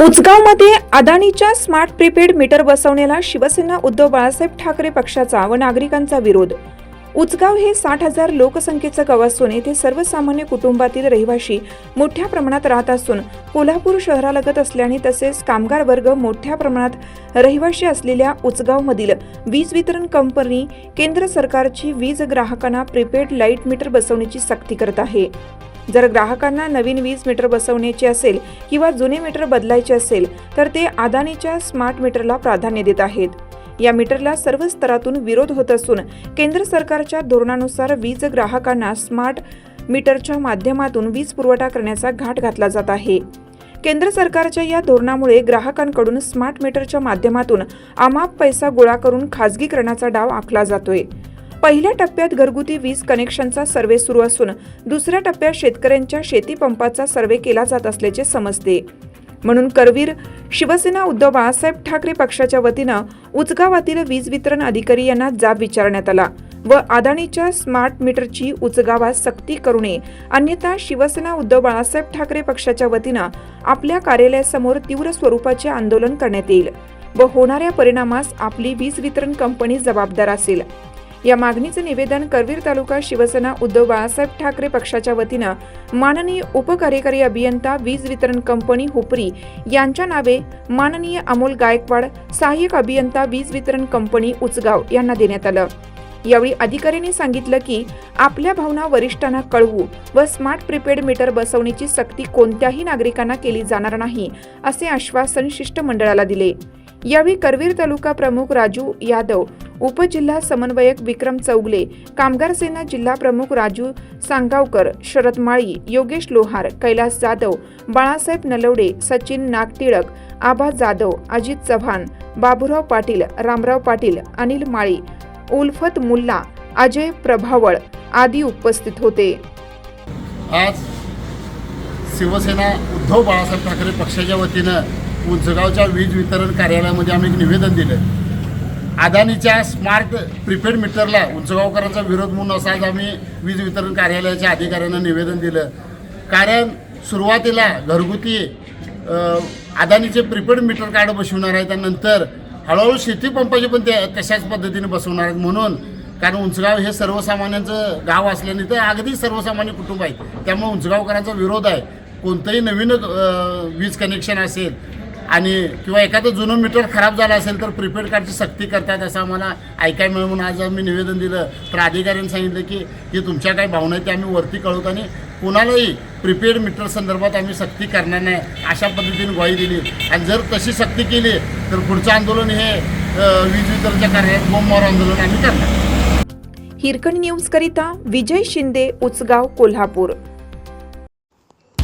उचगावमध्ये अदानीच्या smart prepaid meter बसवण्याला शिवसेना उद्धव बाळासाहेब ठाकरे पक्षाचा व नागरिकांचा विरोध उचगाव हे साठ हजार लोकसंख्येचं गाव असून येथे सर्वसामान्य कुटुंबातील रहिवाशी मोठ्या प्रमाणात राहत असून कोल्हापूर शहरालगत असल्याने तसेच कामगार वर्ग मोठ्या प्रमाणात रहिवाशी असलेल्या उचगावमधील वीज वितरण कंपनी केंद्र सरकारची वीज ग्राहकांना प्रीपेड लाइट मीटर बसवण्याची सक्ती करत आहे. जर ग्राहकांना नवीन वीज मीटर बसवण्याचे असेल किंवा जुने मीटर बदलायचे असेल तर ते अदानीच्या स्मार्ट मीटरला प्राधान्य देत आहेत. या मीटरला सर्व स्तरातून विरोध होत असून केंद्र सरकारच्या धोरणानुसार वीज ग्राहकांना स्मार्ट मीटरच्या माध्यमातून वीज पुरवठा करण्याचा घाट घातला जात आहे. केंद्र सरकारच्या या धोरणामुळे ग्राहकांकडून स्मार्ट मीटरच्या माध्यमातून अमाप पैसा गोळा करून खाजगीकरणाचा डाव आखला जातोय. पहिल्या टप्प्यात घरगुती वीज कनेक्शनचा सर्वे सुरू असून दुसऱ्या टप्प्यात शेतकऱ्यांच्या शेतीपंपाचा सर्वे केला जात असल्याचे समजते. म्हणून करवीर शिवसेना उद्धव बाळासाहेब ठाकरे पक्षाच्या वतीनं उचगावातील वीज वितरण अधिकारी यांना जाब विचारण्यात आला व अदानीच्या स्मार्ट मीटरची उचगावात सक्ती करू नये अन्यथा शिवसेना उद्धव बाळासाहेब ठाकरे पक्षाच्या वतीनं आपल्या कार्यालयासमोर तीव्र स्वरूपाचे आंदोलन करण्यात येईल व होणाऱ्या परिणामास आपली वीज वितरण कंपनी जबाबदार असेल. या मागणीचं निवेदन करवीर तालुका शिवसेना उद्धव बाळासाहेब ठाकरे पक्षाच्या वतीनं माननीय उपकार्यकारी अभियंता वीज वितरण कंपनी हुपरी यांच्या नावे माननीय अमोल गायकवाड सहाय्यक अभियंता वीज वितरण कंपनी उचगाव यांना देण्यात आलं. यावेळी अधिकाऱ्यांनी सांगितलं की आपल्या भावना वरिष्ठांना कळवू व स्मार्ट प्रीपेड मीटर बसवण्याची सक्ती कोणत्याही नागरिकांना केली जाणार नाही असे आश्वासन शिष्टमंडळाला दिले. यावेळी करवीर तालुका प्रमुख राजू यादव उपजिल्हा समन्वयक विक्रम चौगले कामगार सेना जिल्हा प्रमुख राजू सांगावकर शरद माळी योगेश लोहार कैलास जाधव बाळासाहेब नलवडे सचिन नागटिळक आबा जाधव अजित चव्हाण बाबुराव पाटील रामराव पाटील अनिल माळी उल्फत मुल्ला अजय प्रभावळ आदी उपस्थित होते. आज शिवसेना उद्धव बाळासाहेब ठाकरे पक्षाच्या वतीनं उंचगावच्या वीज वितरण कार्यालयामध्ये आम्ही एक निवेदन दिलं अदानीच्या स्मार्ट प्रीपेड मीटरला उंचगावकरांचा विरोध म्हणून असा आज आम्ही वीज वितरण कार्यालयाच्या अधिकाऱ्यांना निवेदन दिलं. कारण सुरुवातीला घरगुती अदानीचे प्रीपेड मीटर कार्ड बसवणार आहेत आणि नंतर हळूहळू शेती पंपाचे पण ते तशाच पद्धतीने बसवणार आहेत म्हणून कारण उंचगाव हे सर्वसामान्यांचं गाव असल्याने ते अगदी सर्वसामान्य कुटुंब आहे. त्यामुळे उंचगावकरांचा विरोध आहे. कोणतंही नवीन वीज कनेक्शन असेल आणि किंवा एखादं जुनं मीटर खराब झालं असेल तर प्रिपेड कार्डची सक्ती करतात असं आम्हाला ऐकायला मिळेल म्हणून आज आम्ही निवेदन दिलं. तर अधिकाऱ्यांनी सांगितलं की जे तुमच्या काही भावना आहेत ते आम्ही वरती कळवतो आणि कुणालाही प्रिपेड मीटर संदर्भात आम्ही सक्ती करणार नाही अशा पद्धतीने ग्वाही दिली. आणि जर तशी सक्ती केली तर पुढचं आंदोलन हे वीज वितरणच्या कार्यालयात बोंबमार आंदोलन आम्ही करणार. हिरकणी न्यूज करिता विजय शिंदे उचगाव कोल्हापूर.